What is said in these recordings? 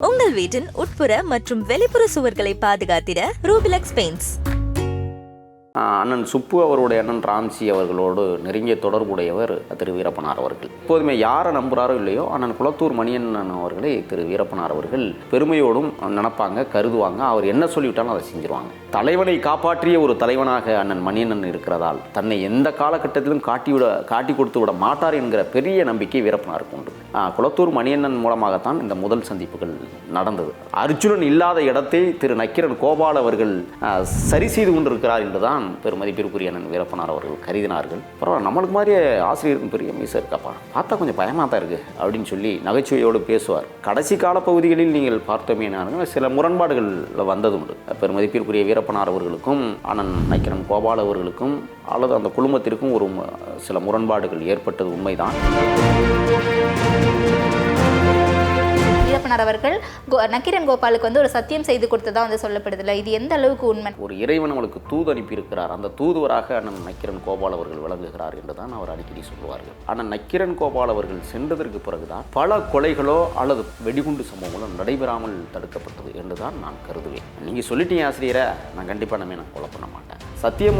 உங்கள் வீட்டின் உட்புற மற்றும் வெளிப்புற சுவர்களை பாதுகாத்திட ரூபிலக்ஸ் பெயிண்ட்ஸ் அண்ணன் சுப்பு அவருடைய அண்ணன் ராம்சி அவர்களோடு நெருங்கிய தொடர்புடையவர் திரு வீரப்பனார் அவர்கள். எப்போதுமே யாரை நம்புகிறாரோ இல்லையோ அண்ணன் குளத்தூர் மணியண்ணன் அவர்களை திரு வீரப்பனார் அவர்கள் பெருமையோடும் நினைப்பாங்க கருதுவாங்க. அவர் என்ன சொல்லிவிட்டாலும் அதை செஞ்சிருவாங்க. தலைவனை காப்பாற்றிய ஒரு தலைவனாக அண்ணன் மணியண்ணன் இருக்கிறதால் தன்னை எந்த காலகட்டத்திலும் காட்டிவிட காட்டி கொடுத்து விட மாட்டார் என்கிற பெரிய நம்பிக்கை வீரப்பனாருக்கு உண்டு. குளத்தூர் மணியண்ணன் மூலமாகத்தான் இந்த முதல் சந்திப்புகள் நடந்தது. அர்ஜுனன் இல்லாத இடத்தை திரு நக்கிரன் கோபால் அவர்கள் சரி செய்து கொண்டிருக்கிறார் என்றுதான் பெருமதிப்பிற்குரிய அண்ணன் வீரப்பனார் அவர்கள் கருதினார்கள். பரவாயில்ல நம்மளுக்கு மாதிரியே ஆசிரியருக்கும் பெரிய மீசை இருக்காப்பா? பார்த்தா கொஞ்சம் பயமாக தான் இருக்குது அப்படின்னு சொல்லி நகைச்சுவையோடு பேசுவார். கடைசி காலப்பகுதிகளில் நீங்கள் பார்த்தோமேனாங்க சில முரண்பாடுகள் வந்தது உண்டு. பெருமதிப்பிற்குரிய வீரப்பனார் அவர்களுக்கும் அண்ணன் நக்கிரன் கோபால் அவர்களுக்கும் அல்லது அந்த குழுமத்திற்கும் ஒரு சில முரண்பாடுகள் ஏற்பட்டது உண்மைதான். தகப்பனார் அவர்கள் கோ- நக்கீரன் கோபாலுக்கு வந்து ஒரு சத்தியம் செய்து கொடுத்ததா வந்து சொல்லப்படுதுல. இது எந்த அளவுக்கு உண்மை? ஒரு இறைவன் அவளுக்கு தூது அனுப்பியிருக்கிறார். அந்த தூதுவராக அண்ணன் நக்கிரன் கோபால் அவர்கள் விளங்குகிறார் என்று தான் அவர் அடிக்கடி சொல்லுவார்கள் ஆனால் நக்கிரன் கோபால் அவர்கள் சென்றதற்கு பிறகுதான் பல கொலைகளோ அல்லது வெடிகுண்டு சம்பவங்களோ நடைபெறாமல் தடுக்கப்பட்டது என்று தான் நான் கருதுவேன். நீங்கள் சொல்லிட்டீங்க ஆசிரியரை நான் கண்டிப்பாக நம்ம நான் கொலை பண்ண மாட்டேன். சத்தியம்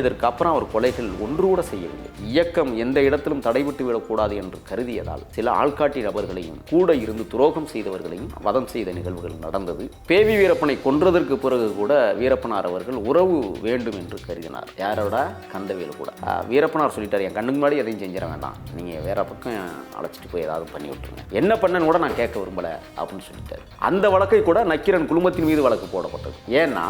இதற்கு அப்புறம் அவர் கொலைகள் ஒன்று கூட செய்யவில்லை. இயக்கம் எந்த இடத்திலும் தடைவிட்டு விடக்கூடாது என்று கருதியதால் சில ஆள்காட்டி நபர்களையும் கூட இருந்து துரோகம் செய்தவர்களையும் வதம் செய்த நிகழ்வுகள் நடந்தது. பேவி வீரப்பனை கொன்றதற்கு பிறகு கூட வீரப்பனார் அவர்கள் உறவு வேண்டும் என்று கருதினார். யாரோட? கந்தவேலு கூட. வீரப்பனார் சொல்லிட்டார் என் கண்ணுக்கு முன்னாடி எதையும் செஞ்சிட வேண்டாம். நீங்கள் வேற பக்கம் அழைச்சிட்டு போய் ஏதாவது பண்ணி விட்டுருங்க. என்ன பண்ணன்னு கூட நான் கேட்க விரும்பல அப்படின்னு சொல்லிட்டார். அந்த வழக்கை கூட நக்கிரன் குழுமத்தின் மீது வழக்கு போடப்பட்டது. ஏன்னா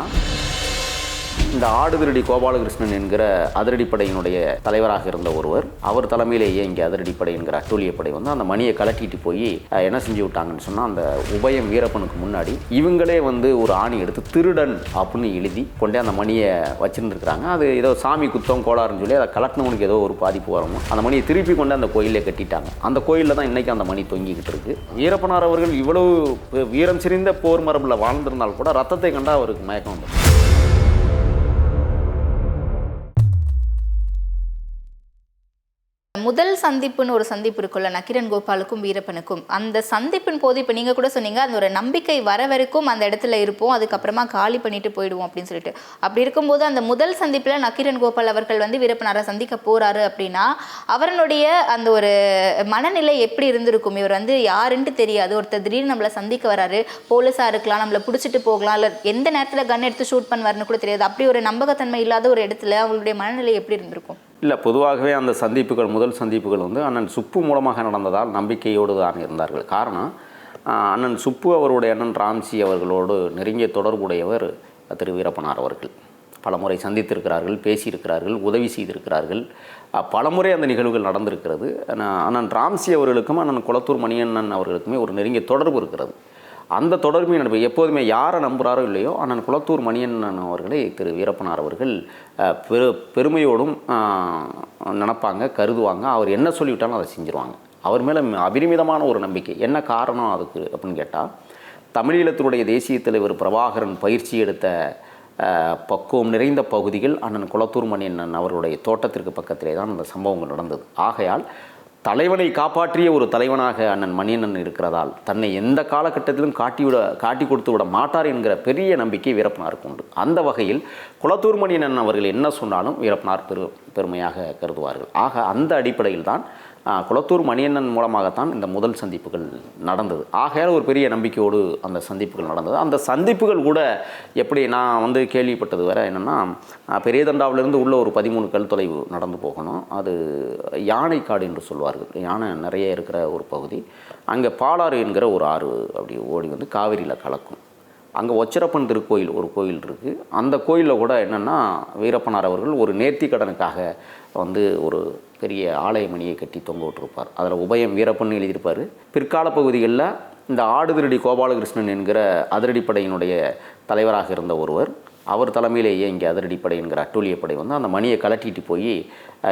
இந்த ஆடுதிரடி கோபாலகிருஷ்ணன் என்கிற அதிரடிப்படையினுடைய தலைவராக இருந்த ஒருவர் அவர் தலைமையிலேயே இங்கே அதிரடிப்படை என்கிற அட்டூழியப்படை வந்து அந்த மணியை கலட்டிட்டு போய் என்ன செஞ்சு விட்டாங்கன்னு சொன்னால் அந்த உபயம் வீரப்பனுக்கு முன்னாடி இவங்களே வந்து ஒரு ஆணி எடுத்து திருடன் அப்படின்னு எழுதி கொண்டே அந்த மணியை வச்சுருந்துருக்குறாங்க. அது ஏதோ சாமி குத்தம் கோளாறுன்னு சொல்லி அதை கலட்டினவனுக்கு ஏதோ ஒரு பாதிப்பு வரணும். அந்த மணியை திருப்பி கொண்டு அந்த கோயிலே கட்டிட்டாங்க. அந்த கோயிலில் தான் இன்றைக்கி அந்த மணி தொங்கிக்கிட்டு இருக்கு. வீரப்பனார் அவர்கள் இவ்வளவு வீரம் சிரிந்த போர் மரபில் வாழ்ந்திருந்தால் கூட ரத்தத்தை கண்டா அவருக்கு மயக்கம் வந்துடும் சந்திப்புன்னு ஒரு சந்திப்பு இருக்குல்ல நக்கிரன் கோபாலுக்கும் வீரப்பனுக்கும். அந்த சந்திப்பின் போது இப்போ நீங்கள் கூட சொன்னீங்க அந்த ஒரு நம்பிக்கை வர வரைக்கும் அந்த இடத்துல இருப்போம் அதுக்கப்புறமா காலி பண்ணிட்டு போயிடுவோம் அப்படின்னு சொல்லிட்டு. அப்படி இருக்கும்போது அந்த முதல் சந்திப்பில் நக்கிரன் கோபால் அவர்கள் வந்து வீரப்பனாரை சந்திக்க போகிறாரு அப்படின்னா அவரனுடைய அந்த ஒரு மனநிலை எப்படி இருந்திருக்கும்? இவர் வந்து யாருன்ட்டு தெரியாது. ஒருத்தர் திடீர்னு நம்மளை சந்திக்க வராரு போலீஸாக இருக்கலாம் நம்மளை பிடிச்சிட்டு போகலாம் இல்லை எந்த நேரத்தில் கன் எடுத்து ஷூட் பண்ணுவாருன்னு கூட தெரியாது. அப்படி ஒரு நம்பகத்தன்மை இல்லாத ஒரு இடத்துல அவங்களுடைய மனநிலை எப்படி இருந்திருக்கும்? இல்லை பொதுவாகவே அந்த சந்திப்புகள் முதல் சந்திப்புகள் வந்து அண்ணன் சுப்பு மூலமாக நடந்ததால் நம்பிக்கையோடு தான் இருந்தார்கள். காரணம் அண்ணன் சுப்பு அவருடைய அண்ணன் ராம்சி அவர்களோடு நெருங்கிய தொடர்புடையவர் திரு வீரப்பனார் அவர்கள். பலமுறை சந்தித்திருக்கிறார்கள் பேசியிருக்கிறார்கள் உதவி செய்திருக்கிறார்கள். பலமுறை அந்த நிகழ்வுகள் நடந்திருக்கிறது. அண்ணன் ராம்சி அவர்களுக்கும் அண்ணன் குளத்தூர் மணியண்ணன் அவர்களுக்குமே ஒரு நெருங்கிய தொடர்பு இருக்கிறது. அந்த தொடர்பின் நட்பு எப்போதுமே யாரை நம்புகிறாரோ இல்லையோ அண்ணன் குளத்தூர் மணியண்ணன் அவர்களை திரு வீரப்பனார் அவர்கள் பெரு பெருமையோடும் நினப்பாங்க கருதுவாங்க. அவர் என்ன சொல்லிவிட்டாலும் அதை செஞ்சுருவாங்க. அவர் மேலே அபரிமிதமான ஒரு நம்பிக்கை. என்ன காரணம் அதுக்கு அப்படின்னு கேட்டால் தமிழீழத்தினுடைய தேசிய தலைவர் பிரபாகரன் பயிற்சி எடுத்த பக்குவம் நிறைந்த பகுதிகள் அண்ணன் குளத்தூர் மணியண்ணன் அவருடைய தோட்டத்திற்கு பக்கத்திலே தான் அந்த சம்பவங்கள் நடந்தது. ஆகையால் தலைவனை காப்பாற்றிய ஒரு தலைவனாக அண்ணன் மணியண்ணன் இருக்கிறதால் தன்னை எந்த காலகட்டத்திலும் காட்டிவிட காட்டி கொடுத்து விட மாட்டார் என்கிற பெரிய நம்பிக்கை வீரப்பனாருக்கு உண்டு. அந்த வகையில் குளத்தூர் மணியண்ணன் அவர்கள் என்ன சொன்னாலும் வீரப்பனார் பெரு பெருமையாக கருதுவார்கள். ஆக அந்த அடிப்படையில் தான் குளத்தூர் மணியண்ணன் மூலமாகத்தான் இந்த முதல் சந்திப்புகள் நடந்தது. ஆகையால் ஒரு பெரிய நம்பிக்கையோடு அந்த சந்திப்புகள் நடந்தது. அந்த சந்திப்புகள் கூட எப்படி நான் வந்து கேள்விப்பட்டது வேறு என்னென்னா பெரியதண்டாவிலிருந்து உள்ள ஒரு பதிமூணு கல் தொலைவு நடந்து போகணும். அது யானைக்காடு என்று சொல்வார்கள். யானை நிறைய இருக்கிற ஒரு பகுதி. அங்கே பாலாறு என்கிற ஒரு ஆறு அப்படி ஓடி வந்து காவிரியில் கலக்கும். அங்கே ஒச்சரப்பன் திருக்கோயில் ஒரு கோயில் இருக்குது அந்த கோயிலில் கூட என்னென்னா வீரப்பனார் அவர்கள் ஒரு நேர்த்தி கடனுக்காக வந்து ஒரு பெரிய ஆலய மணியை கட்டி தொங்க விட்டுருப்பார். அதில் உபயம் வீரப்பன் எழுதியிருப்பார். பிற்கால பகுதிகளில் இந்த ஆடுதிரடி கோபாலகிருஷ்ணன் என்கிற அதிரடிப்படையினுடைய தலைவராக இருந்த ஒருவர் அவர் தலைமையிலேயே இங்கே அதிரடிப்படை என்கிற அட்டூழியப்படை வந்து அந்த மணியை கலட்டிட்டு போய்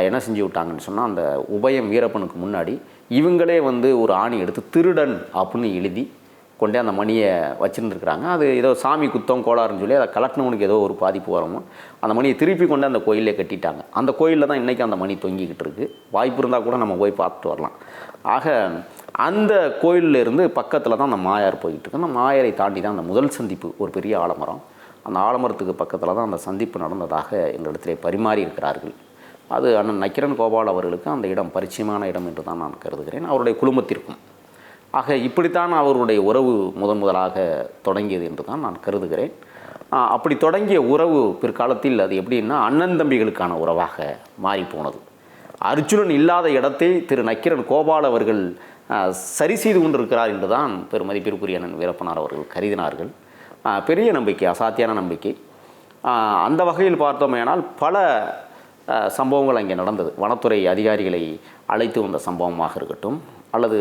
என்ன செஞ்சு விட்டாங்கன்னு சொன்னால் அந்த உபயம் வீரப்பனுக்கு முன்னாடி இவங்களே வந்து ஒரு ஆணி எடுத்து திருடன் அப்படின்னு எழுதி கொண்டே அந்த மணியை வச்சுருந்துருக்குறாங்க. அது ஏதோ சாமி குத்தம் கோளாறுன்னு சொல்லி அதை கலட்டினவனுக்கு ஏதோ ஒரு பாதிப்பு வரமோ அந்த மணியை திருப்பி கொண்டு அந்த கோயிலே கட்டிட்டாங்க. அந்த கோயிலில் தான் இன்றைக்கி அந்த மணி தொங்கிக்கிட்டு இருக்குது வாய்ப்பு இருந்தால் கூட நம்ம போய் பார்த்துட்டு வரலாம். ஆக அந்த கோயில்ல இருந்து பக்கத்தில் தான் அந்த மாயார் போய்கிட்டு இருக்கு. அந்த மாயரை தாண்டி தான் அந்த முதல் சந்திப்பு ஒரு பெரிய ஆலமரம். அந்த ஆலமரத்துக்கு பக்கத்தில் தான் அந்த சந்திப்பு நடந்ததாக எங்களிடத்திலே பரிமாறி இருக்கிறார்கள். அது அண்ணன் நக்கிரன் கோபால் அவர்களுக்கு அந்த இடம் பரிச்சயமான இடம் என்று தான் நான் கருதுகிறேன். அவருடைய குடும்பத்திற்கும் ஆக இப்படித்தான் அவருடைய உறவு முதன் முதலாக தொடங்கியது என்று தான் நான் கருதுகிறேன். அப்படி தொடங்கிய உறவு பிற்காலத்தில் அது எப்படின்னா அண்ணன் தம்பிகளுக்கான உறவாக மாறிப்போனது. அர்ஜுனன் இல்லாத இடத்தை திரு நக்கிரன் கோபால் அவர்கள் சரி செய்து கொண்டிருக்கிறார் என்று தான் பெருமதிப்பிற்குரிய அண்ணன் வீரப்பனார் அவர்கள் கருதினார்கள். பெரிய நம்பிக்கை அசாத்தியான நம்பிக்கை. அந்த வகையில் பார்த்தோமேனால் பல சம்பவங்கள் அங்கே நடந்தது. வனத்துறை அதிகாரிகளை அழைத்து வந்த சம்பவமாக இருக்கட்டும் அல்லது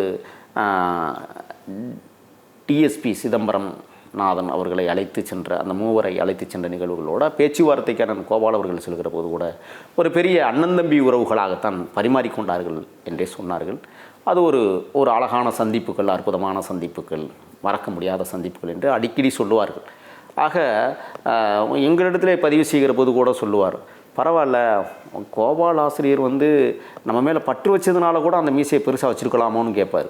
டிஎஸ்பி சிதம்பரம் நாதன் அவர்களை அழைத்து சென்ற அந்த மூவரை அழைத்து சென்ற நிகழ்வுகளோட பேச்சுவார்த்தைக்கான கோபால் அவர்கள் செல்கிற போது கூட ஒரு பெரிய அண்ணன் தம்பி உறவுகளாகத்தான் பரிமாறிக்கொண்டார்கள் என்றே சொன்னார்கள். அது ஒரு ஒரு அழகான சந்திப்புகள் அற்புதமான சந்திப்புகள் மறக்க முடியாத சந்திப்புகள் என்று அடிக்கடி சொல்லுவார்கள். ஆக ஆஹ், எங்களிடத்திலே பதிவு செய்கிற போது கூட சொல்லுவார் பரவாயில்ல கோபால் ஆசிரியர் வந்து நம்ம மேலே பற்று வச்சதுனால கூட அந்த மீசையை பெருசாக வச்சுருக்கலாமோன்னு கேட்பார்.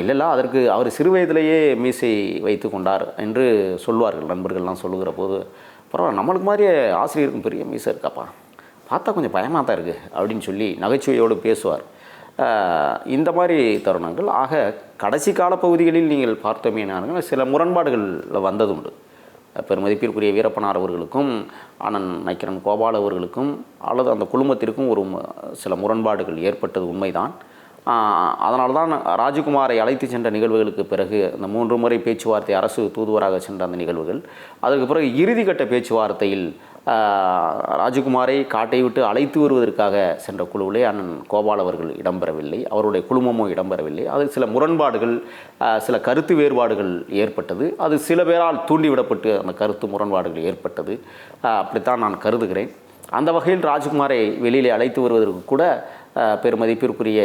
இல்லைல்ல அதற்கு அவர் சிறு வயதிலேயே மீசை வைத்து கொண்டார் என்று சொல்லுவார்கள் நண்பர்கள்லாம் சொல்லுகிற போது. பரவாயில்ல நம்மளுக்கு மாதிரியே ஆசிரியருக்கும் பெரிய மீசை இருக்காப்பா. பார்த்தா கொஞ்சம் பயமாக தான் இருக்குது அப்படின்னு சொல்லி நகைச்சுவையோடு பேசுவார். இந்த மாதிரி தருணங்கள். ஆக கடைசி கால பகுதிகளில் நீங்கள் பார்த்தோமேனார்கள் சில முரண்பாடுகள் வந்ததுண்டு. பெருமதிப்பிற்குரிய வீரப்பனார் அவர்களுக்கும் அண்ணன் நைக்கிரன் கோபால் அவர்களுக்கும் அல்லது அந்த குழுமத்திற்கும் ஒரு சில முரண்பாடுகள் ஏற்பட்டது உண்மைதான். அதனால தான் ராஜகுமாரை அழைத்து சென்ற நிகழ்வுகளுக்கு பிறகு அந்த மூன்று முறை பேச்சுவார்த்தை அரசு தூதுவராக சென்ற அந்த நிகழ்வுகள். அதற்கு பிறகு இறுதிக்கட்ட பேச்சுவார்த்தையில் ராஜகுமாரை காட்டை விட்டு அழைத்து வருவதற்காக சென்ற குழுவிலே அண்ணன் கோபால் அவர்கள் இடம்பெறவில்லை அவருடைய குழுமமும் இடம்பெறவில்லை. அதில் சில முரண்பாடுகள் சில கருத்து வேறுபாடுகள் ஏற்பட்டது. அது சில பேரால் தூண்டிவிடப்பட்டு அந்த கருத்து முரண்பாடுகள் ஏற்பட்டது. அப்படித்தான் நான் கருதுகிறேன். அந்த வகையில் ராஜகுமாரை வெளியிலே அழைத்து வருவதற்கு கூட பெருமதிப்பிற்குரிய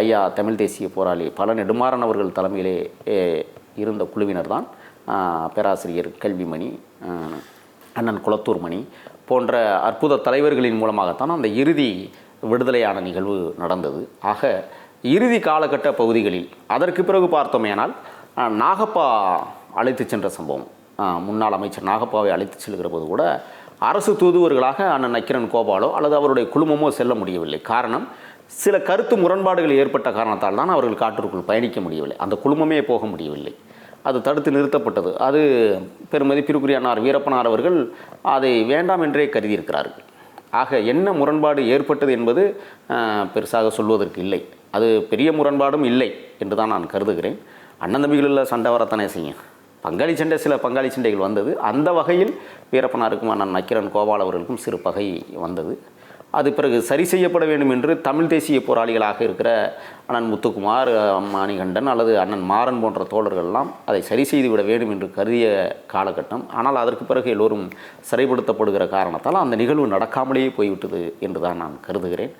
ஐயா தமிழ் தேசிய போராளி பல நெடுமாறன் அவர்கள் தலைமையிலே இருந்த குழுவினர் தான் பேராசிரியர் கல்விமணி அண்ணன் குளத்தூர் மணி போன்ற அற்புத தலைவர்களின் மூலமாகத்தான் அந்த இறுதி விடுதலையான நிகழ்வு நடந்தது. ஆக இறுதி காலகட்ட பகுதிகளில் அதற்கு பிறகு பார்த்தோமேனால் நாகப்பா அழைத்து சென்ற சம்பவம். முன்னாள் அமைச்சர் நாகப்பாவை அழைத்து செல்கிற போது கூட அரசு தூதுவர்களாக அண்ணன் நக்கிரன் கோபாலோ அல்லது அவருடைய குழுமமோ செல்ல முடியவில்லை. காரணம் சில கருத்து முரண்பாடுகள் ஏற்பட்ட காரணத்தால் தான் அவர்கள் காட்டிற்குள் பயணிக்க முடியவில்லை. அந்த குழுமமே போக முடியவில்லை. அது தடுத்து நிறுத்தப்பட்டது. அது பெருமதி பிருக்குரியானார் வீரப்பனார் அவர்கள் அதை வேண்டாம் என்றே கருதியிருக்கிறார்கள். ஆக என்ன முரண்பாடு ஏற்பட்டது என்பது பெருசாக சொல்வதற்கு இல்லை. அது பெரிய முரண்பாடும் இல்லை என்று தான் நான் கருதுகிறேன். அண்ணன் தம்பிகளில் சண்டை வரத்தானே செய்யும். பங்காளி சண்டை சில பங்காளி சண்டைகள் வந்தது. அந்த வகையில் வீரப்பனாருக்கும் அண்ணன் நக்கிரன் கோபால் அவர்களுக்கும் சிறு பகை வந்தது. அது பிறகு சரி செய்யப்பட வேண்டும் என்று தமிழ் தேசிய போராளிகளாக இருக்கிற அண்ணன் முத்துக்குமார் மணிகண்டன் அல்லது அண்ணன் மாறன் போன்ற தோழர்கள்லாம் அதை சரி செய்துவிட வேண்டும் என்று கருதிய காலகட்டம். ஆனால் அதற்கு பிறகு எல்லோரும் சிறைப்படுத்தப்படுகிற காரணத்தால் அந்த நிகழ்வு நடக்காமலேயே போய்விட்டது என்று தான் நான் கருதுகிறேன்.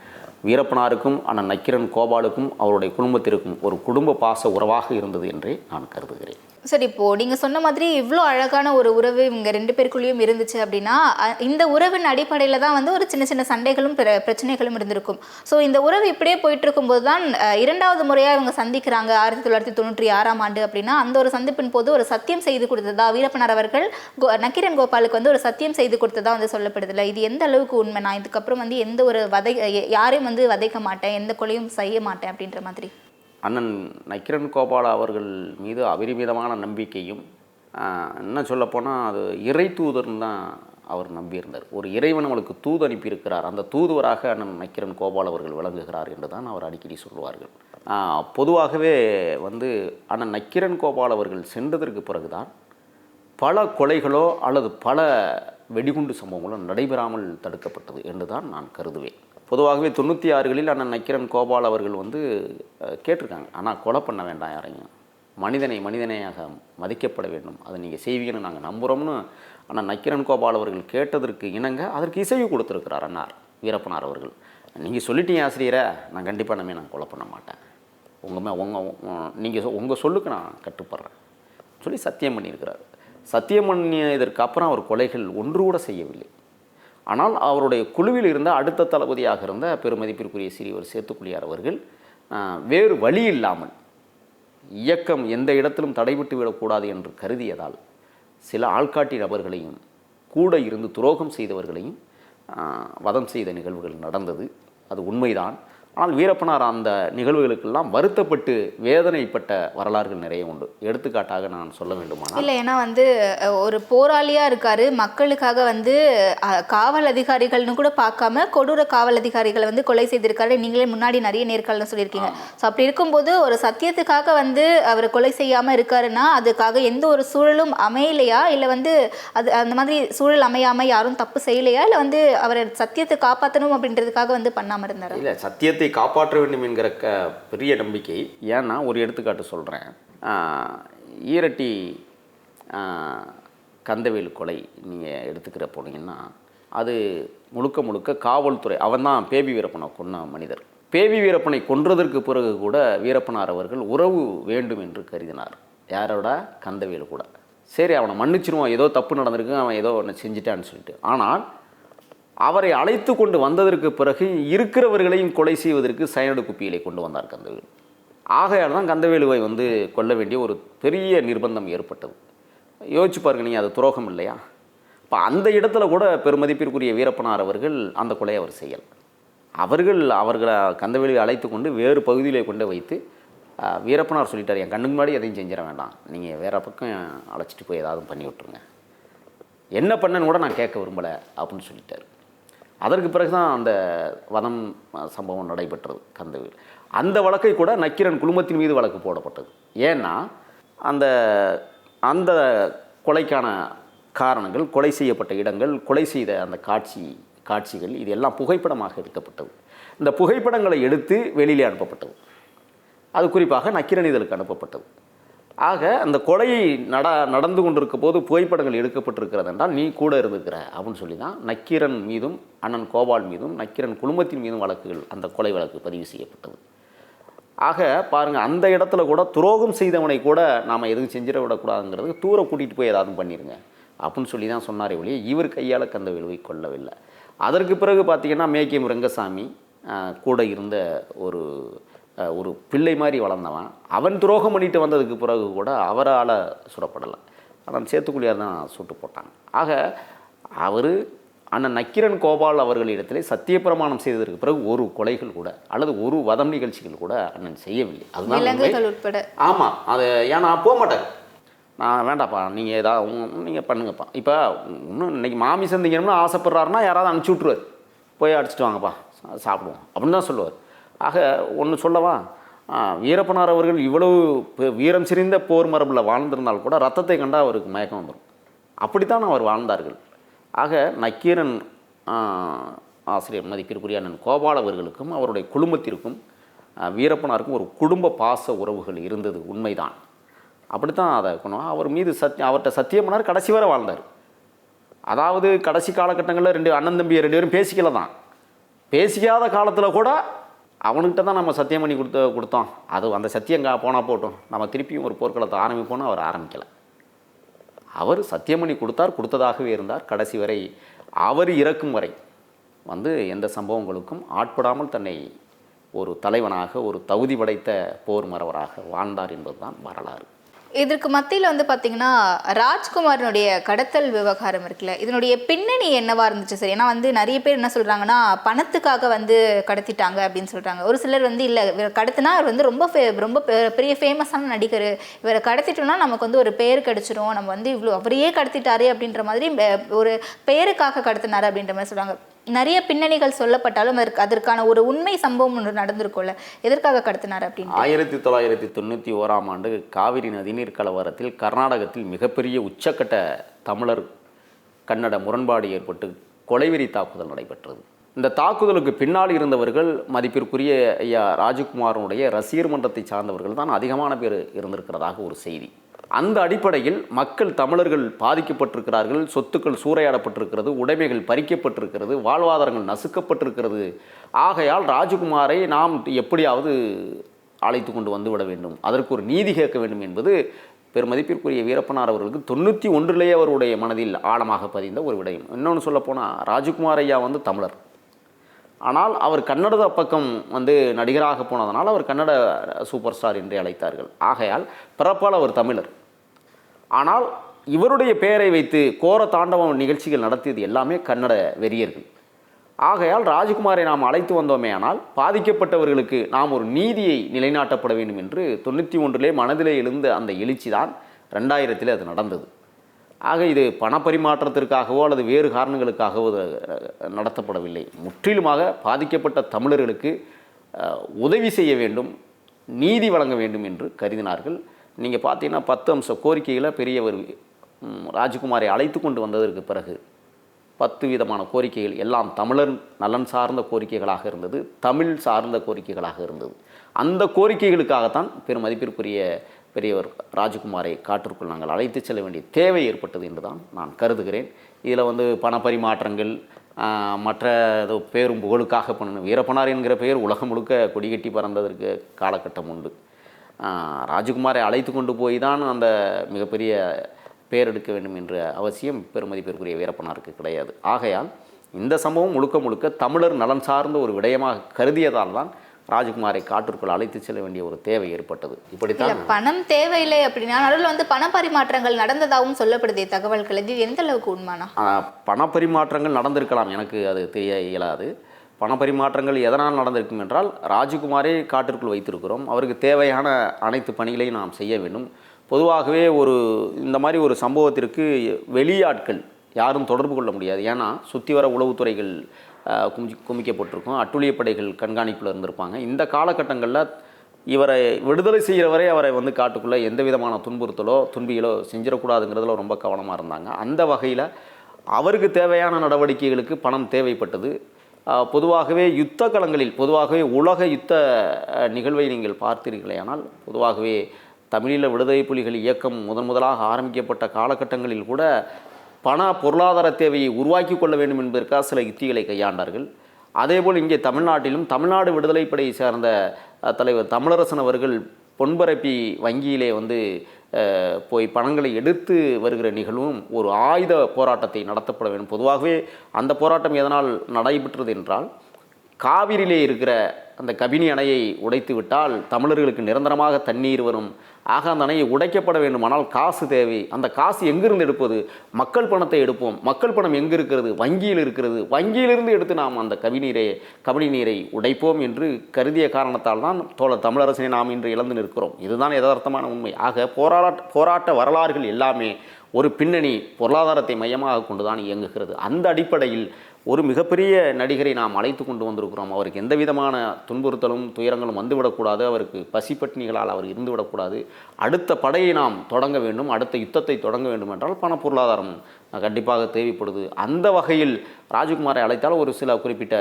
வீரப்பனாருக்கும் அண்ணன் நக்கிரன் கோபாலுக்கும் அவருடைய குடும்பத்திற்கும் ஒரு குடும்ப பாச உறவாக இருந்தது என்றே நான் கருதுகிறேன். சரி இப்போ நீங்க சொன்ன மாதிரி இவ்வளோ அழகான ஒரு உறவு இவங்க ரெண்டு பேருக்குள்ளேயும் இருந்துச்சு அப்படின்னா இந்த உறவின் அடிப்படையில் தான் வந்து ஒரு சின்ன சின்ன சண்டைகளும் பிற பிரச்சனைகளும் இருந்திருக்கும். ஸோ இந்த உறவு இப்படியே போயிட்டு இருக்கும்போது தான் இரண்டாவது முறையாக இவங்க சந்திக்கிறாங்க. ஆயிரத்தி தொள்ளாயிரத்தி தொண்ணூற்றி ஆறாம் ஆண்டு அப்படின்னா அந்த ஒரு சந்திப்பின் போது ஒரு சத்தியம் செய்து கொடுத்ததா? வீரப்பனார் அவர்கள் கோ- நக்கீரன் கோபாலுக்கு வந்து ஒரு சத்தியம் செய்து கொடுத்ததா வந்து சொல்லப்படுதில்லை? இது எந்த அளவுக்கு உண்மை? நான் இதுக்கப்புறம் வந்து எந்த ஒரு வதை யாரையும் வந்து வதைக்க மாட்டேன் எந்த கொலையும் செய்ய மாட்டேன் அப்படின்ற மாதிரி. அண்ணன் நக்கிரன் கோபால அவர்கள் மீது அபரிமிதமான நம்பிக்கையும் என்ன சொல்லப்போனால் அது இறை தூதர்னு தான் அவர் நம்பியிருந்தார். ஒரு இறைவன் அவளுக்கு தூது அனுப்பியிருக்கிறார். அந்த தூதுவராக அண்ணன் நக்கிரன் கோபால் அவர்கள் விளங்குகிறார் என்று தான் அவர் அடிக்கடி சொல்லுவார்கள் பொதுவாகவே வந்து அண்ணன் நக்கிரன் கோபால் அவர்கள் சென்றதற்கு பிறகுதான் பல கொலைகளோ அல்லது பல வெடிகுண்டு சம்பவங்களோ நடைபெறாமல் தடுக்கப்பட்டது என்று தான் நான் கருதுவேன். பொதுவாகவே தொண்ணூற்றி ஆறுகளில் அண்ணன் நக்கிரன் கோபால் அவர்கள் வந்து கேட்டிருக்காங்க. ஆனால் கொலை பண்ண வேண்டாம் யாரையும். மனிதனை மனிதனையாக மதிக்கப்பட வேண்டும். அதை நீங்கள் செய்வீங்கன்னு நாங்கள் நம்புகிறோம்னு ஆனால் நக்கிரன் கோபால் அவர்கள் கேட்டதற்கு இணங்க அதற்கு இசைவு கொடுத்துருக்கிறார் அண்ணார் வீரப்பனார் அவர்கள். நீங்கள் சொல்லிட்டீங்க ஆசிரியரை நான் கண்டிப்பாக நம்ம நான் கொலை பண்ண மாட்டேன். உங்கள் மே உங்கள் நீங்கள் உங்கள் சொல்லுக்கு நான் கட்டுப்படுறேன். சொல்லி சத்தியம் பண்ணியிருக்கிறார். சத்தியம் பண்ணியதற்கு அப்புறம் அவர் கொலைகள் ஒன்று கூட செய்யவில்லை. ஆனால் அவருடைய குழுவில் இருந்த அடுத்த தளபதியாக இருந்த பெருமதிப்பிற்குரிய சிறியவர் சேத்துக்குழியார் அவர்கள் வேறு வழி இல்லாமல் இயக்கம் எந்த இடத்திலும் தடைபட்டு விடக்கூடாது என்று கருதியதால் சில ஆள்காட்டி நபர்களையும் கூட இருந்து துரோகம் செய்தவர்களையும் வதம் செய்த நிகழ்வுகள் நடந்தது. அது உண்மைதான். ஆனால் வீரப்பனார் அந்த நிகழ்வுகளுக்கெல்லாம் வருத்தப்பட்டு வேதனைப்பட்ட வரலாறுகள் நிறைய உண்டு. எடுத்துக்காட்டாக நான் சொல்ல வேண்டுமானால் இல்லை ஏன்னா வந்து ஒரு போராளியா இருக்காரு. மக்களுக்காக வந்து காவல் அதிகாரிகள்னு கூட பார்க்காம கொடூர காவல் அதிகாரிகளை வந்து கொலை செய்திருக்காரு. நீங்களே முன்னாடி நிறைய நேர்காணல் சொல்லியிருக்கீங்க. ஸோ அப்படி இருக்கும்போது ஒரு சத்தியத்துக்காக வந்து அவர் கொலை செய்யாம இருக்காருன்னா அதுக்காக எந்த ஒரு சூழலும் அமையலையா? இல்லை வந்து அது அந்த மாதிரி சூழல் அமையாம யாரும் தப்பு செய்யலையா? இல்லை வந்து அவரை சத்தியத்தை காப்பாற்றணும் அப்படின்றதுக்காக வந்து பண்ணாம இருந்தாரா? இல்லை சத்தியத்தை காப்பாற்ற வேண்டும் என்கிற க பெரிய நம்பிக்கை. ஏன்னா ஒரு எடுத்துக்காட்டு சொல்கிறேன் ஈரட்டி ஆஹ், கந்தவேலு கொலை நீங்கள் எடுத்துக்கிற போனீங்கன்னா அது முழுக்க முழுக்க காவல்துறை அவன் தான் பேபி வீரப்பனை கொன்ன மனிதர். பேபி வீரப்பனை கொன்றதற்கு பிறகு கூட வீரப்பனார் அவர்கள் உறவு வேண்டும் என்று கருதினார். யாரோட? கந்தவேலு கூட. சரி அவனை மன்னிச்சிருவான் ஏதோ தப்பு நடந்திருக்கு அவன் ஏதோ ஒன்று செஞ்சிட்டான்னு சொல்லிட்டு. ஆனால் அவரை அழைத்து கொண்டு வந்ததற்கு பிறகு இருக்கிறவர்களையும் கொலை செய்வதற்கு சயனடு குப்பிகளை கொண்டு வந்தார் கந்தவேலு. ஆகையால் தான் கந்தவேலுவை வந்து கொல்ல வேண்டிய ஒரு பெரிய நிர்பந்தம் ஏற்பட்டது. யோசிச்சு பாருங்க நீங்கள் அது துரோகம் இல்லையா? இப்போ அந்த இடத்துல கூட பெருமதிப்பிற்குரிய வீரப்பனார் அவர்கள் அந்த கொலையை அவர் செய்யலை. அவர்கள் அவர்களை கந்தவேலுவை அழைத்து கொண்டு வேறு பகுதியிலே கொண்டு வைத்து வீரப்பனார் சொல்லிட்டார் என் கண்ணுக்கு முன்னாடி எதையும் செஞ்சிட வேண்டாம். நீங்கள் வேறு பக்கம் அழைச்சிட்டு போய் ஏதாவது பண்ணி விட்ருங்க என்ன பண்ணன்னு கூட நான் கேட்க விரும்பலை அப்படின்னு சொல்லிட்டார். அதற்கு பிறகு தான் அந்த வதம் சம்பவம் நடைபெற்றது கந்தவில். அந்த வழக்கை கூட நக்கீரன் குழுமத்தின் மீது வழக்கு போடப்பட்டது. ஏன்னா அந்த அந்த கொலைக்கான காரணங்கள் கொலை செய்யப்பட்ட இடங்கள் கொலை செய்த அந்த காட்சி காட்சிகள் இது எல்லாம் புகைப்படமாக எடுக்கப்பட்டது. இந்த புகைப்படங்களை எடுத்து வெளியிலே அனுப்பப்பட்டது. அது குறிப்பாக நக்கிரன் இதழுக்கு அனுப்பப்பட்டது. ஆக அந்த கொலை நட நடந்து கொண்டிருக்க போது புகைப்படங்கள் எடுக்கப்பட்டிருக்கிறது என்றால் நீ கூட இருந்துக்கிற அப்படின்னு சொல்லி தான் நக்கீரன் மீதும் அண்ணன் கோபால் மீதும் நக்கீரன் குழுமத்தின் மீதும் வழக்குகள் அந்த கொலை வழக்கு பதிவு செய்யப்பட்டது. ஆக பாருங்கள் அந்த இடத்துல கூட துரோகம் செய்தவனை கூட நாம் எதுவும் செஞ்சிட விடக்கூடாதுங்கிறதுக்கு தூர கூட்டிகிட்டு போய் ஏதாவது பண்ணிடுங்க அப்படின்னு சொல்லி தான் சொன்னாரே ஒழிய இவர் கையால் கந்த விழுவை கொள்ளவில்லை அதற்கு பிறகு பார்த்திங்கன்னா மேக்கியம் ரங்கசாமி கூட இருந்த ஒரு ஒரு பிள்ளை மாதிரி வளர்ந்தவன். அவன் துரோகம் பண்ணிட்டு வந்ததுக்கு பிறகு கூட அவரால் சுடப்படலை. ஆனால் சேத்துக்குழியார் தான் சுட்டு போட்டாங்க. ஆக அவர் அண்ணன் நக்கிரன் கோபால் அவர்களிடத்திலே சத்தியப்பிரமாணம் செய்ததற்கு பிறகு ஒரு கொலைகள் கூட அல்லது ஒரு வதம் நிகழ்ச்சிகள் கூட அண்ணன் செய்யவில்லை. அதுதான் உட்பட. ஆமாம் அது ஏன்னா போக மாட்டார் நான் வேண்டாப்பா நீங்கள் ஏதாவது நீங்கள் பண்ணுங்கப்பா. இப்போ இன்னும் இன்னைக்கு மாமி சந்திக்கணும்னு ஆசைப்படுறாருன்னா யாராவது அனுப்பிச்சி விட்ருவார் போய் அடிச்சிட்டு வாங்கப்பா சாப்பிடுவோம். அப்படின்னு தான் சொல்லுவார். ஆக ஒன்று சொல்லவா? வீரப்பனார் அவர்கள் இவ்வளவு வீரம் சிரிந்த போர் மரபில் வாழ்ந்திருந்தால் கூட ரத்தத்தை கண்டால் அவருக்கு மயக்கம் வந்துடும் அப்படித்தான் அவர் வாழ்ந்தார்கள். ஆக நக்கீரன் ஆசிரியர் மதிப்பிற்குரிய அண்ணன் கோபால் அவர்களுக்கும் அவருடைய குடும்பத்திற்கும் வீரப்பனாருக்கும் ஒரு குடும்ப பாச உறவுகள் இருந்தது உண்மைதான். அப்படித்தான் அதை இருக்கணும் அவர் மீது சத்தியம் அவர்கிட்ட சத்தியமனார் கடைசி வரை வாழ்ந்தார். அதாவது கடைசி காலகட்டங்களில் ரெண்டு அண்ணன் தம்பி ரெண்டு பேரும் பேசிக்கல தான். பேசிக்காத காலத்தில் கூட அவனுக்கிட்ட தான் நம்ம சத்தியம் பண்ணி கொடுத்த கொடுத்தோம். அது அந்த சத்தியம் கா போனால் போட்டோம். நம்ம திருப்பியும் ஒரு போர்க்களத்தை ஆரம்பிப்போம்னு அவர் ஆரம்பிக்கலை. அவர் சத்தியம் பண்ணி கொடுத்தார் கொடுத்ததாகவே இருந்தார். கடைசி வரை அவர் இறக்கும் வரை வந்து எந்த சம்பவங்களுக்கும் ஆட்படாமல் தன்னை ஒரு தலைவனாக ஒரு தகுதி படைத்த போர் மறவராக வாழ்ந்தார் என்பதுதான் வரலாறு. இதற்கு மத்தியில் வந்து பார்த்தீங்கன்னா ராஜ்குமாரனுடைய கடத்தல் விவகாரம் இருக்குல்ல இதனுடைய பின்னணி என்னவா இருந்துச்சு? சார் ஏன்னா வந்து நிறைய பேர் என்ன சொல்கிறாங்கன்னா பணத்துக்காக வந்து கடத்திட்டாங்க அப்படின்னு சொல்கிறாங்க ஒரு சிலர் வந்து இல்லை இவர் கடத்தினா அவர் வந்து ரொம்ப ஃபே ரொம்ப பெ- பெரிய ஃபேமஸான நடிகர். இவரை கடத்திட்டோம்னா நமக்கு வந்து ஒரு பெயர் கிடச்சிரும். நம்ம வந்து இவ்வளோ அவரையே கடத்திட்டாரு அப்படின்ற மாதிரி ஒரு பெயருக்காக கடத்தினாரு அப்படின்ற மாதிரி சொல்கிறாங்க நிறைய பின்னணிகள் சொல்லப்பட்டாலும் அதற்கு அதற்கான ஒரு உண்மை சம்பவம் ஒன்று நடந்திருக்கும்ல. எதற்காக கடத்தினார் அப்படின்னு ஆயிரத்தி தொள்ளாயிரத்தி தொண்ணூற்றி ஓராம் ஆண்டு காவிரி நதிநீர் கலவரத்தில் கர்நாடகத்தில் மிகப்பெரிய உச்சக்கட்ட தமிழர் கன்னட முரண்பாடு ஏற்பட்டு கொலைவெறி தாக்குதல் நடைபெற்றது. இந்த தாக்குதலுக்கு பின்னால் இருந்தவர்கள் மதிப்பிற்குரிய ஐயா ராஜகுமாரனுடைய ரசிகர் மன்றத்தை சார்ந்தவர்கள் தான் அதிகமான பேர் இருந்திருக்கிறதாக ஒரு செய்தி. அந்த அடிப்படையில் மக்கள் தமிழர்கள் பாதிக்கப்பட்டிருக்கிறார்கள் சொத்துக்கள் சூறையாடப்பட்டிருக்கிறது உடைமைகள் பறிக்கப்பட்டிருக்கிறது வாழ்வாதாரங்கள் நசுக்கப்பட்டிருக்கிறது. ஆகையால் ராஜகுமாரை நாம் எப்படியாவது அழைத்து கொண்டு வந்து விட வேண்டும். அதற்கு ஒரு நீதி கேட்க வேண்டும் என்பது பெருமதிப்பிற்குரிய வீரப்பனார் அவர்களுக்கு தொண்ணூற்றி ஒன்றிலேயே அவருடைய மனதில் ஆழமாக பதிந்த ஒரு விடயம். இன்னொன்று சொல்லப்போனால் ராஜகுமார் ஐயா வந்து தமிழர். ஆனால் அவர் கன்னட பக்கம் வந்து நடிகராக போனதனால் அவர் கன்னட சூப்பர் ஸ்டார் என்றே அழைத்தார்கள். ஆகையால் பிறப்பால் அவர் தமிழர். ஆனால் இவருடைய பெயரை வைத்து கோர தாண்டவம் நிகழ்ச்சிகள் நடத்தியது எல்லாமே கன்னட வெறியர்கள். ஆகையால் ராஜகுமாரை நாம் அழைத்து வந்தோமே ஆனால் பாதிக்கப்பட்டவர்களுக்கு நாம் ஒரு நீதியை நிலைநாட்டப்பட வேண்டும் என்று தொண்ணூற்றி ஒன்றிலே மனதிலே எழுந்த அந்த எழுச்சி தான் ரெண்டாயிரத்தில் அது நடந்தது. ஆக இது பணப்பரிமாற்றத்திற்காகவோ அல்லது வேறு காரணங்களுக்காகவோ நடத்தப்படவில்லை. முற்றிலுமாக பாதிக்கப்பட்ட தமிழர்களுக்கு உதவி செய்ய வேண்டும் நீதி வழங்க வேண்டும் என்று கருதினார்கள். நீங்கள் பார்த்தீங்கன்னா பத்து அம்ச கோரிக்கைகளை பெரியவர் ராஜ்குமாரை ராஜகுமாரை அழைத்து கொண்டு வந்ததற்கு பிறகு பத்து விதமான கோரிக்கைகள் எல்லாம் தமிழர் நலன் சார்ந்த கோரிக்கைகளாக இருந்தது தமிழ் சார்ந்த கோரிக்கைகளாக இருந்தது. அந்த கோரிக்கைகளுக்காகத்தான் பெரும் மதிப்பிற்குரிய பெரியவர் ராஜகுமாரை காற்றுக்குள் நாங்கள் அழைத்து செல்ல வேண்டிய தேவை ஏற்பட்டது என்று தான் நான் கருதுகிறேன். இதில் வந்து பணப்பரிமாற்றங்கள் மற்ற ஏதோ பேரும் புகழுக்காக பண்ணணும் வீரப்பனார் என்கிற பெயர் உலகம் முழுக்க கொடிகட்டி பறந்ததற்கு காலகட்டம் உண்டு. ராஜகுமாரை அழைத்து கொண்டு போய் தான் அந்த மிகப்பெரிய பேர் எடுக்க வேண்டும் என்ற அவசியம் பெருமதிப்பிற்குரிய வீரப்பனாருக்கு கிடையாது. ஆகையால் இந்த சம்பவம் முழுக்க முழுக்க தமிழர் நலன் சார்ந்த ஒரு விடயமாக கருதியதால் தான் ராஜகுமாரை காட்டிற்குள் அழைத்து செல்ல வேண்டிய ஒரு தேவை ஏற்பட்டது. இப்படித்தான் பணம் தேவையில்லை அப்படின்னா நடுவில் வந்து பண பரிமாற்றங்கள் நடந்ததாகவும் சொல்லப்படுதே தகவல்கள் இது எந்த அளவுக்கு உண்மைனா? ஆஹ், பணப்பரிமாற்றங்கள் நடந்திருக்கலாம். எனக்கு அது தெரிய இயலாது. பணப்பரிமாற்றங்கள் எதனால் நடந்திருக்கும் என்றால் ராஜகுமாரை காட்டிற்குள் வைத்திருக்கிறோம். அவருக்கு தேவையான அனைத்து பணிகளையும் நாம் செய்ய வேண்டும். பொதுவாகவே ஒரு இந்த மாதிரி ஒரு சம்பவத்திற்கு வெளியாட்கள் யாரும் தொடர்பு கொள்ள முடியாது. ஏன்னா சுற்றி வர உளவுத்துறைகள் குமி குமிக்கப்பட்டிருக்கும். அட்டுழிய படைகள் கண்காணிப்பில் இருந்திருப்பாங்க. இந்த காலகட்டங்களில் இவரை விடுதலை செய்கிற வரை அவரை வந்து காட்டுக்குள்ளே எந்த விதமான துன்புறுத்தலோ துன்பிகளோ செஞ்சிடக்கூடாதுங்கிறதுல ரொம்ப கவனமாக இருந்தாங்க. அந்த வகையில் அவருக்கு தேவையான நடவடிக்கைகளுக்கு பணம் தேவைப்பட்டது. பொதுவாகவே யுத்த களங்களில் பொதுவாகவே உலக யுத்த நிகழ்வை நீங்கள் பார்த்தீர்களேயானால் பொதுவாகவே தமிழீழ விடுதலை புலிகள் இயக்கம் முதன் முதலாக ஆரம்பிக்கப்பட்ட காலகட்டங்களில் கூட பண பொருளாதார தேவையை உருவாக்கி கொள்ள வேண்டும் என்பதற்காக சில யுத்திகளை கையாண்டார்கள். அதேபோல் இங்கே தமிழ்நாட்டிலும் தமிழ்நாடு விடுதலைப்படையை படையை சார்ந்த தலைவர் தமிழரசன் அவர்கள் பொன்பரப்பி வங்கியிலே வந்து போய் பணங்களை எடுத்து வருகிற நிகழ்வும் ஒரு ஆயுத போராட்டத்தை நடத்தப்பட வேண்டும். பொதுவாகவே அந்த போராட்டம் எதனால் நடைபெற்றது என்றால் காவிரியிலே இருக்கிற அந்த கபினி அணையை உடைத்து விட்டால் தமிழர்களுக்கு நிரந்தரமாக தண்ணீர் வரும். ஆக அந்த அணையை உடைக்கப்பட வேண்டுமானால் காசு தேவை. அந்த காசு எங்கிருந்து எடுப்பது? மக்கள் பணத்தை எடுப்போம். மக்கள் பணம் எங்கு இருக்கிறது? வங்கியில் இருக்கிறது. வங்கியிலிருந்து எடுத்து நாம் அந்த கவிநீரை கபடி நீரை உடைப்போம் என்று கருதிய காரணத்தால் தான் தோழர் தமிழரசனை நாம் இன்று இழந்து நிற்கிறோம். இதுதான் யதார்த்தமான உண்மை. ஆக போராட்ட போராட்ட வரலாறுகள் எல்லாமே ஒரு பின்னணி பொருளாதாரத்தை மையமாக கொண்டுதான் இயங்குகிறது. அந்த அடிப்படையில் ஒரு மிகப்பெரிய நடிகரை நாம் அழைத்து கொண்டு வந்திருக்கிறோம். அவருக்கு எந்த விதமான துன்புறுத்தலும் துயரங்களும் வந்துவிடக்கூடாது. அவருக்கு பசிப்பட்டினிகளால் அவர் இருந்துவிடக்கூடாது. அடுத்த படையை நாம் தொடங்க வேண்டும். அடுத்த யுத்தத்தை தொடங்க வேண்டும் என்றால் பண பொருளாதாரம் கண்டிப்பாக தேவைப்படுது. அந்த வகையில் ராஜகுமாரை அழைத்தால் ஒரு சில குறிப்பிட்ட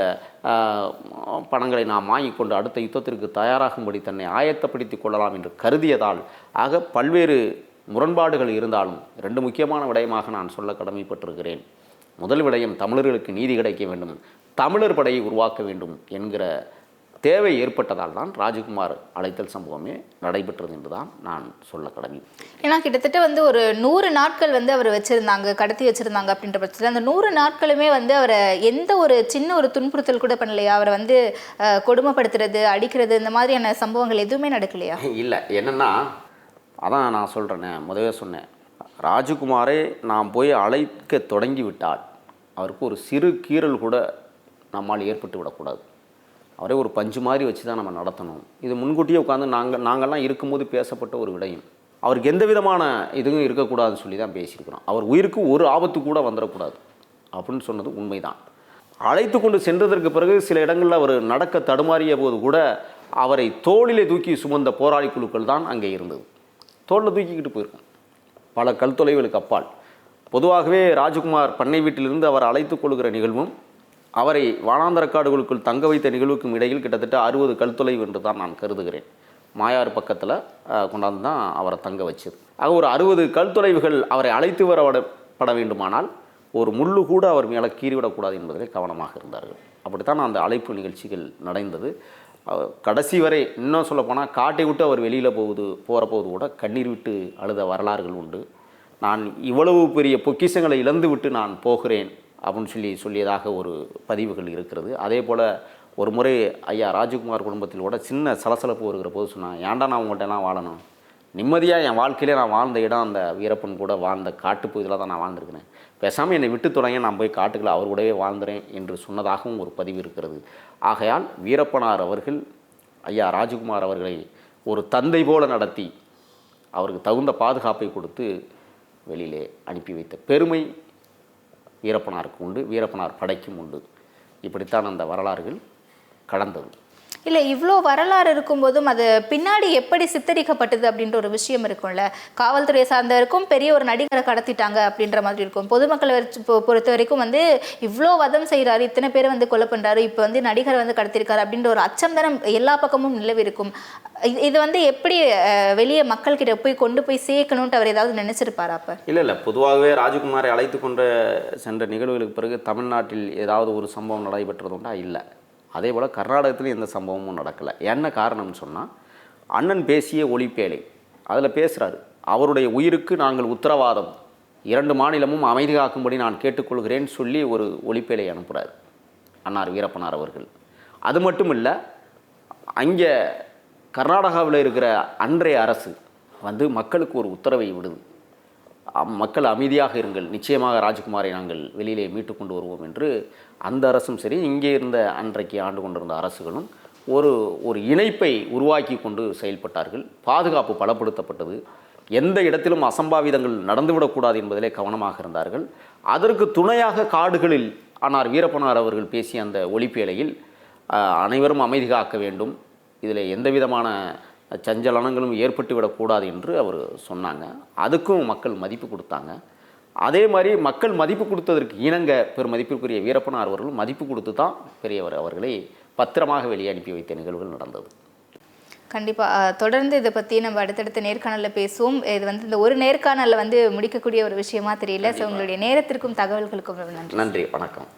பணங்களை நாம் வாங்கிக்கொண்டு அடுத்த யுத்தத்திற்கு தயாராகும்படி தன்னை ஆயத்தப்படுத்திக் கொள்ளலாம் என்று கருதியதால் ஆக பல்வேறு முரண்பாடுகள் இருந்தாலும் ரெண்டு முக்கியமான விடயமாக நான் சொல்ல கடமைப்பட்டிருக்கிறேன். முதல் விடயம் தமிழர்களுக்கு நீதி கிடைக்க வேண்டும் தமிழர் படையை உருவாக்க வேண்டும் என்கிற தேவை ஏற்பட்டதால் தான் ராஜகுமார் அழைத்தல் சம்பவமே நடைபெற்றது என்று தான் நான் சொல்ல கடமை. ஏன்னா கிட்டத்தட்ட வந்து ஒரு நூறு நாட்கள் வந்து அவர் வச்சிருந்தாங்க கடத்தி வச்சிருந்தாங்க அப்படின்ற பட்சத்தில் அந்த நூறு நாட்களுமே வந்து அவரை எந்த ஒரு சின்ன ஒரு துன்புறுத்தல் கூட பண்ணலையா? அவரை வந்து கொடுமைப்படுத்துறது அடிக்கிறது இந்த மாதிரியான சம்பவங்கள் எதுவுமே நடக்கலையா? இல்லை என்னென்னா அதான் நான் சொல்கிறேனே முதவே சொன்னேன். ராஜகுமாரை நாம் போய் அழைக்க தொடங்கி விட்டால் அவருக்கு ஒரு சிறு கீறல் கூட நம்மால் ஏற்பட்டு விடக்கூடாது. அவரே ஒரு பஞ்சு மாதிரி வச்சு தான் நம்ம நடத்தணும். இது முன்கூட்டியே உட்காந்து நாங்கள் நாங்கள்லாம் இருக்கும்போது பேசப்பட்ட ஒரு விடயம். அவருக்கு எந்த விதமான இதுவும் இருக்கக்கூடாதுன்னு சொல்லி தான் பேசியிருக்கிறோம். அவர் உயிருக்கு ஒரு ஆபத்து கூட வந்துடக்கூடாது. அப்படின்னு சொன்னது உண்மைதான். அழைத்து கொண்டு சென்றதற்கு பிறகு சில இடங்களில் அவர் நடக்க தடுமாறிய போது கூட அவரை தோளிலே தூக்கி சுமந்த போராளி குழுக்கள் தான் அங்கே இருந்தது. தோளில் தூக்கிக்கிட்டு போயிருக்கோம். பல கல் தொலைவுகளுக்கு அப்பால். பொதுவாகவே ராஜகுமார் பண்ணை வீட்டிலிருந்து அவர் அழைத்து கொள்கிற நிகழ்வும் அவரை வானாந்தர காடுகளுக்குள் தங்க வைத்த நிகழ்வுக்கும் இடையில் கிட்டத்தட்ட அறுபது கல் தொலைவு என்று தான் நான் கருதுகிறேன். மாயார் பக்கத்தில் கொண்டாந்து தான் அவரை தங்க வச்சது. ஆக ஒரு அறுபது கல் தொலைவுகள் அவரை அழைத்து வரப்பட பட வேண்டுமானால் ஒரு முள்ளு கூட அவர் மேலே கீறிவிடக்கூடாது என்பதிலே கவனமாக இருந்தார்கள். அப்படித்தான் அந்த அழைப்பு நிகழ்ச்சிகள் நடந்தது. கடைசி வரை இன்னும் சொல்லப்போனால் காட்டை விட்டு அவர் வெளியில் போகுது போகிற போது கூட கண்ணீர் விட்டு அழுத வரலாறுகள் உண்டு. நான் இவ்வளவு பெரிய பொக்கிஷங்களை இழந்து விட்டு நான் போகிறேன் அப்படின்னு சொல்லி சொல்லியதாக ஒரு பதிவுகள் இருக்கிறது. அதே போல் ஒரு முறை ஐயா ராஜகுமார் குடும்பத்தில் கூட சின்ன சலசலப்பு வருகிற போது சொன்னான் ஏன்டா நான் உங்கள்கிட்டலாம் வாழணும்? நிம்மதியாக என் வாழ்க்கையிலே நான் வாழ்ந்த இடம் அந்த வீரப்பன் கூட வாழ்ந்த காட்டுப்பகுதியில் தான் நான் வாழ்ந்திருக்கிறேன். பேசாமல் என்னை விட்டு தொடங்க நான் போய் காட்டுக்களை அவர் கூடவே வாழ்ந்துறேன் என்று சொன்னதாகவும் ஒரு பதிவு இருக்கிறது. ஆகையால் வீரப்பனார் அவர்கள் ஐயா ராஜகுமார் அவர்களை ஒரு தந்தை போல நடத்தி அவருக்கு தகுந்த பாதுகாப்பை கொடுத்து வெளியிலே அனுப்பி வைத்த பெருமை வீரப்பனாருக்கு உண்டு வீரப்பனார் படைக்கும் உண்டு. இப்படித்தான் அந்த வரலாறுகள் கடந்தது. இல்லை இவ்வளோ வரலாறு இருக்கும்போதும் அது பின்னாடி எப்படி சித்தரிக்கப்பட்டது அப்படின்ற ஒரு விஷயம் இருக்கும்ல. காவல்துறை சார்ந்தவருக்கும் பெரிய ஒரு நடிகரை கடத்திட்டாங்க அப்படின்ற மாதிரி இருக்கும். பொதுமக்களை பொறுத்த வரைக்கும் வந்து இவ்வளோ வதம் செய்கிறாரு இத்தனை பேர் வந்து கொலை பண்ணுறாரு இப்போ வந்து நடிகரை வந்து கடத்திருக்காரு அப்படின்ற ஒரு அச்சம் தானே எல்லா பக்கமும் நிலவி இருக்கும். இது- வந்து எப்படி வெளியே மக்கள்கிட்ட போய் கொண்டு போய் சேர்க்கணும்ட்டு அவர் ஏதாவது நினைச்சிருப்பாரா அப்போ? இல்லை இல்லை. பொதுவாகவே ராஜகுமாரை அழைத்து கொண்டு சென்ற நிகழ்வுகளுக்கு பிறகு தமிழ்நாட்டில் ஏதாவது ஒரு சம்பவம் நடைபெற்றதுண்டா? இல்லை. அதே போல் கர்நாடகத்தில் எந்த சம்பவமும் நடக்கலை. என்ன காரணம்னு சொன்னால் அண்ணன் பேசிய ஒளிப்பேழை அதில் பேசுகிறாரு அவருடைய உயிருக்கு நாங்கள் உத்தரவாதம். இரண்டு மாநிலமும் அமைதி காக்கும்படி நான் கேட்டுக்கொள்கிறேன்னு சொல்லி ஒரு ஒளிப்பேலை அனுப்புகிறார் அன்னார் வீரப்பனார் அவர்கள். அது மட்டும் இல்லை அங்கே கர்நாடகாவில் இருக்கிற அன்றைய அரசு வந்து மக்களுக்கு ஒரு உத்தரவை விடுது. மக்கள் அமைதியாக இருங்கள். நிச்சயமாக ராஜகுமாரை நாங்கள் வெளியிலே மீட்டு கொண்டு வருவோம் என்று அந்த அரசும் சரி இங்கே இருந்த அன்றைக்கு ஆண்டு கொண்டிருந்த அரசுகளும் ஒரு ஒரு இணைப்பை உருவாக்கி கொண்டு செயல்பட்டார்கள். பாதுகாப்பு பலப்படுத்தப்பட்டது. எந்த இடத்திலும் அசம்பாவிதங்கள் நடந்துவிடக்கூடாது என்பதிலே கவனமாக இருந்தார்கள். அதற்கு துணையாக காடுகளில் ஆனார் வீரப்பனார் அவர்கள் பேசிய அந்த ஒளிப்பேலையில் அனைவரும் அமைதி காக்க வேண்டும். இதில் எந்த விதமான சஞ்சலனங்களும் ஏற்பட்டு விடக்கூடாது என்று அவர் சொன்னாங்க. அதுக்கும் மக்கள் மதிப்பு கொடுத்தாங்க. அதே மாதிரி மக்கள் மதிப்பு கொடுத்ததற்கு இணங்க பெருமதிப்பிற்குரிய வீரப்பனார் அவர்களும் மதிப்பு கொடுத்து தான் பெரியவர் அவர்களை பத்திரமாக வெளியே அனுப்பி வைத்த நிகழ்வுகள் நடந்தது. கண்டிப்பாக தொடர்ந்து இதை பற்றி நம்ம அடுத்தடுத்த நேர்காணலில் பேசுவோம். இது வந்து இந்த ஒரு நேர்காணலில் வந்து முடிக்கக்கூடிய ஒரு விஷயமா தெரியல. ஸோ உங்களுடைய நேரத்திற்கும் தகவல்களுக்கும் நன்றி. நன்றி. வணக்கம்.